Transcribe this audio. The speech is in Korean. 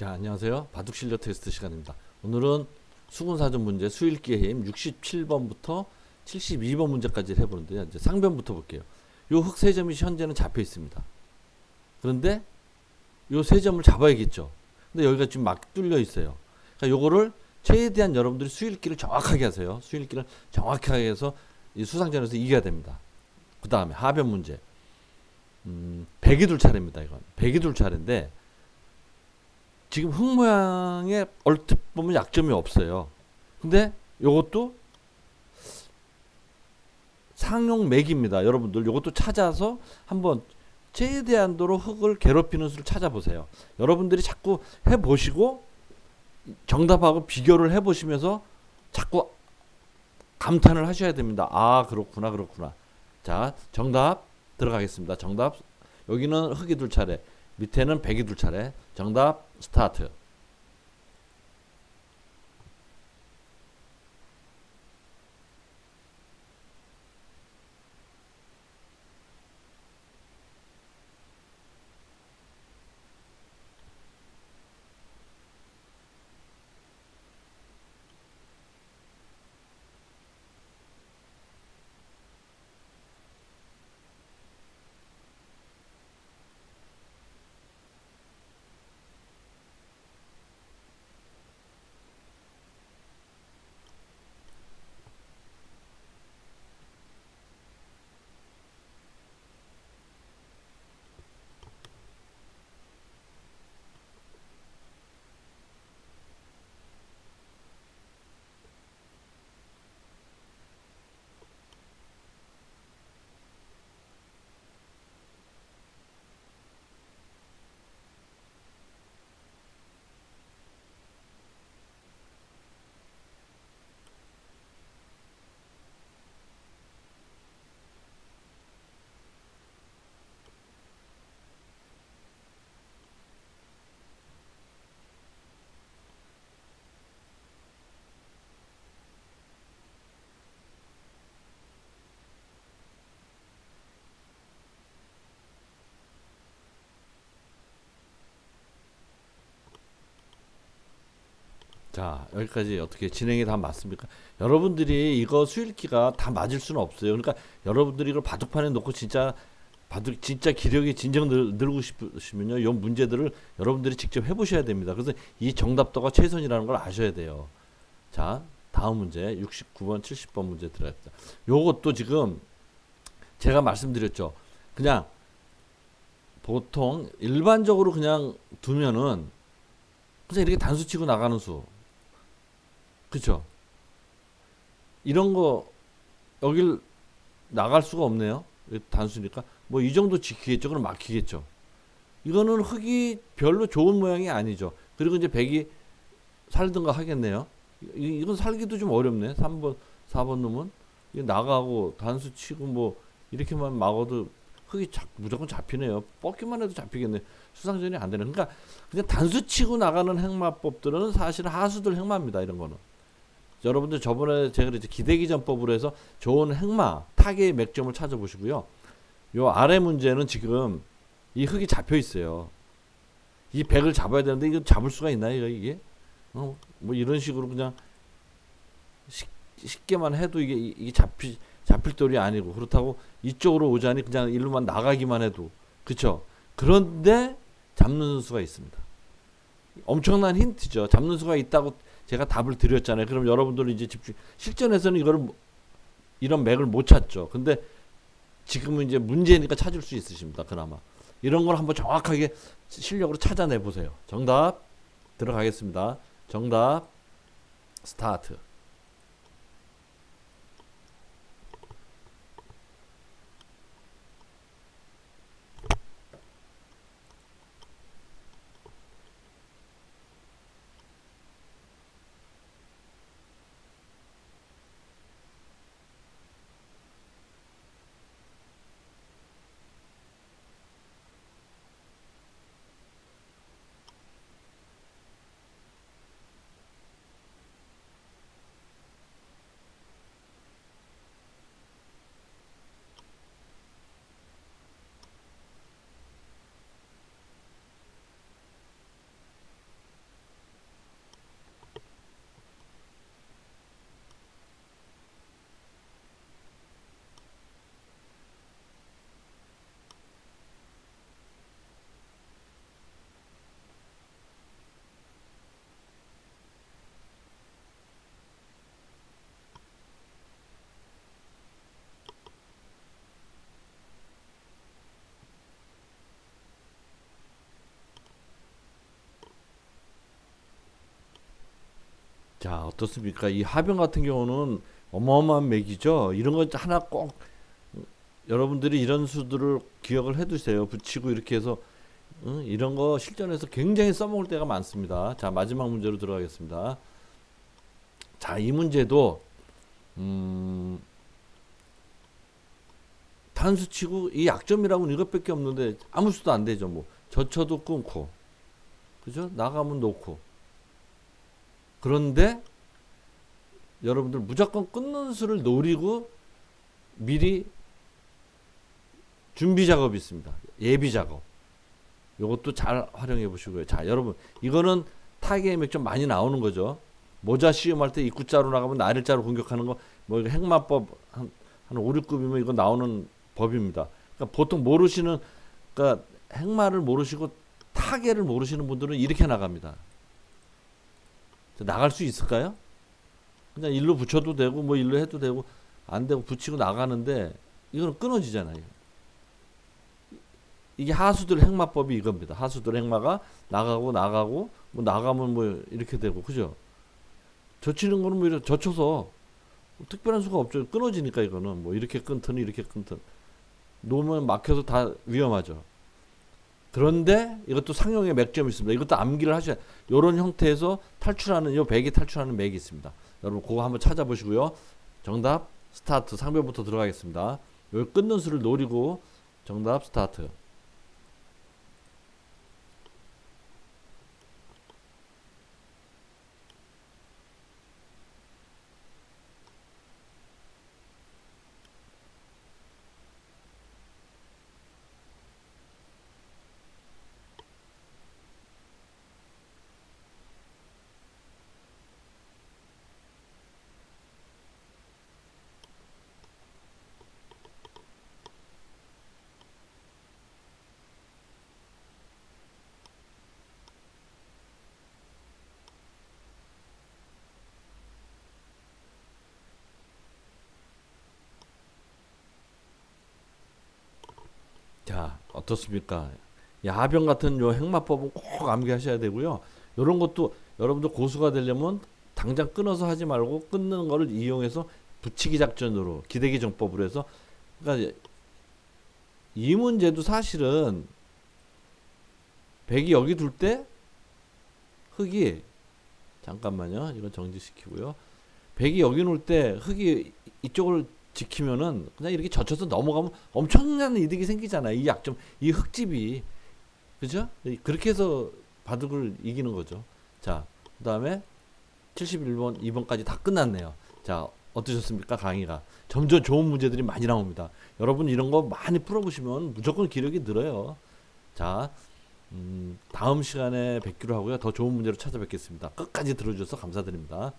자, 안녕하세요. 바둑 실력 테스트 시간입니다. 오늘은 수군사전 문제 수일기의 힘 67번부터 72번 문제까지 해보는데요. 이제 상변부터 볼게요. 요 흑 세 점이 현재는 잡혀 있습니다. 그런데 요 세 점을 잡아야겠죠. 근데 여기가 지금 막 뚫려 있어요. 그러니까 요거를 최대한 여러분들이 수일기를 정확하게 하세요. 수일기를 정확하게 해서 이 수상전에서 이겨야 됩니다. 그 다음에 하변 문제. 음, 백이 둘 차례입니다. 이건 백이 둘 차례인데 지금 흙 모양에 얼핏 보면 약점이 없어요. 근데 요것도 상용 맥입니다. 여러분들 요것도 찾아서 한번 최대한도로 흙을 괴롭히는 수를 찾아보세요. 여러분들이 자꾸 해보시고 정답하고 비교를 해보시면서 자꾸 감탄을 하셔야 됩니다. 아 그렇구나 그렇구나. 자 정답 들어가겠습니다. 정답 여기는 흙이 둘 차례 밑에는 백이 둘 차례. 정답 스타트 자 여기까지 어떻게 진행이 다 맞습니까? 여러분들이 이거 수일기가 다 맞을 수는 없어요. 그러니까 여러분들이 이걸 바둑판에 놓고 진짜 바둑 진짜 기력이 진정 늘, 늘고 싶으시면요, 이 문제들을 여러분들이 직접 해보셔야 됩니다. 그래서 이 정답도가 최선이라는 걸 아셔야 돼요. 자 다음 문제 69번 70번 문제 들어갑니다. 요것도 지금 제가 말씀드렸죠. 그냥 보통 일반적으로 그냥 두면은 그냥 이렇게 단수 치고 나가는 수. 그쵸? 이런 거 여길 나갈 수가 없네요. 단수니까 뭐 이 정도 지키겠죠. 그럼 막히겠죠. 이거는 흙이 별로 좋은 모양이 아니죠. 그리고 이제 백이 살든가 하겠네요. 이- 이건 살기도 좀 어렵네. 3번, 4번 놈은 나가고 단수 치고 뭐 이렇게만 막아도 흙이 자, 무조건 잡히네요. 뻗기만 해도 잡히겠네. 수상전이 안 되네. 그러니까 그냥 단수 치고 나가는 행마법들은 사실 하수들 행마입니다. 이런 거는. 여러분들 저번에 제가 그랬죠. 기대기전법으로 해서 좋은 행마, 타개의 맥점을 찾아보시고요. 요 아래 문제는 지금 이 흙이 잡혀 있어요. 이 백을 잡아야 되는데 이거 잡을 수가 있나요, 이게? 어, 뭐 이런 식으로 그냥 쉽, 쉽게만 해도 이게 이- 이게 잡히 잡힐 돌이 아니고 그렇다고 이쪽으로 오자니 그냥 일로만 나가기만 해도 그쵸? 그런데 잡는 수가 있습니다. 엄청난 힌트죠. 잡는 수가 있다고 제가 답을 드렸잖아요. 그럼 여러분들은 이제 집중 실전에서는 이거를 뭐- 이런 맥을 못 찾죠. 근데 지금은 이제 문제니까 찾을 수 있으십니다. 그나마 이런 걸 한번 정확하게 실력으로 찾아내 보세요. 정답 들어가겠습니다. 정답 스타트. 자, 어떻습니까? 이 하병 같은 경우는 어마어마한 맥이죠. 이런 거 하나 꼭 음, 여러분들이 이런 수들을 기억을 해두세요. 붙이고 이렇게 해서 응? 이런 거 실전에서 굉장히 써먹을 때가 많습니다. 자, 마지막 문제로 들어가겠습니다. 자, 이 문제도 음, 단수치고 이 약점이라고는 이것밖에 없는데 아무 수도 안 되죠. 뭐 젖혀도 끊고, 그죠? 나가면 놓고. 그런데 여러분들 무조건 끊는 수를 노리고 미리 준비 작업이 있습니다. 예비 작업. 요것도 잘 활용해 보시고요. 자, 여러분, 이거는 타겟 맥 좀 많이 나오는 거죠. 모자 시험할 때 입구자로 나가면 나일자로 공격하는 거, 뭐 이거 핵마법 한, 한 5, 6급이면 이거 나오는 법입니다. 그러니까 보통 모르시는, 그러니까 핵마를 모르시고 타겟을 모르시는 분들은 이렇게 나갑니다. 자, 나갈 수 있을까요? 그냥 일로 붙여도 되고 뭐 일로 해도 되고 안 되고 붙이고 나가는데 이거는 끊어지잖아요. 이게 하수들 핵마법이 이겁니다. 하수들 핵마가 나가고 나가고 뭐 나가면 뭐 이렇게 되고 그죠? 젖히는 거는 뭐 젖혀서 특별한 수가 없죠. 끊어지니까 이거는 뭐 이렇게 끊든 이렇게 끊든 놓으면 막혀서 다 위험하죠. 그런데 이것도 상용의 맥점이 있습니다. 이것도 암기를 하셔야 이런 형태에서 탈출하는 요 백이 탈출하는 맥이 있습니다. 여러분 그거 한번 찾아보시고요. 정답 스타트 상변부터 들어가겠습니다. 여기 끊는 수를 노리고 정답 스타트. 자, 어떻습니까? 야병 같은 요 핵마법은 꼭 암기하셔야 되고요. 이런 것도 여러분들 고수가 되려면 당장 끊어서 하지 말고 끊는 거를 이용해서 붙이기 작전으로 기대기 정법으로 해서 그러니까 이 문제도 사실은 백이 여기 둘 때 흙이 잠깐만요. 이건 정지시키고요. 백이 여기 놓을 때 흙이 이쪽을 지키면은 그냥 이렇게 젖혀서 넘어가면 엄청난 이득이 생기잖아요. 이 약점, 이 흙집이 그죠? 그렇게 해서 바둑을 이기는 거죠. 자, 그 다음에 71번, 2번까지 다 끝났네요. 자, 어떠셨습니까? 강의가 점점 좋은 문제들이 많이 나옵니다. 여러분 이런 거 많이 풀어보시면 무조건 기력이 늘어요. 자, 음, 다음 시간에 뵙기로 하고요. 더 좋은 문제로 찾아뵙겠습니다. 끝까지 들어주셔서 감사드립니다.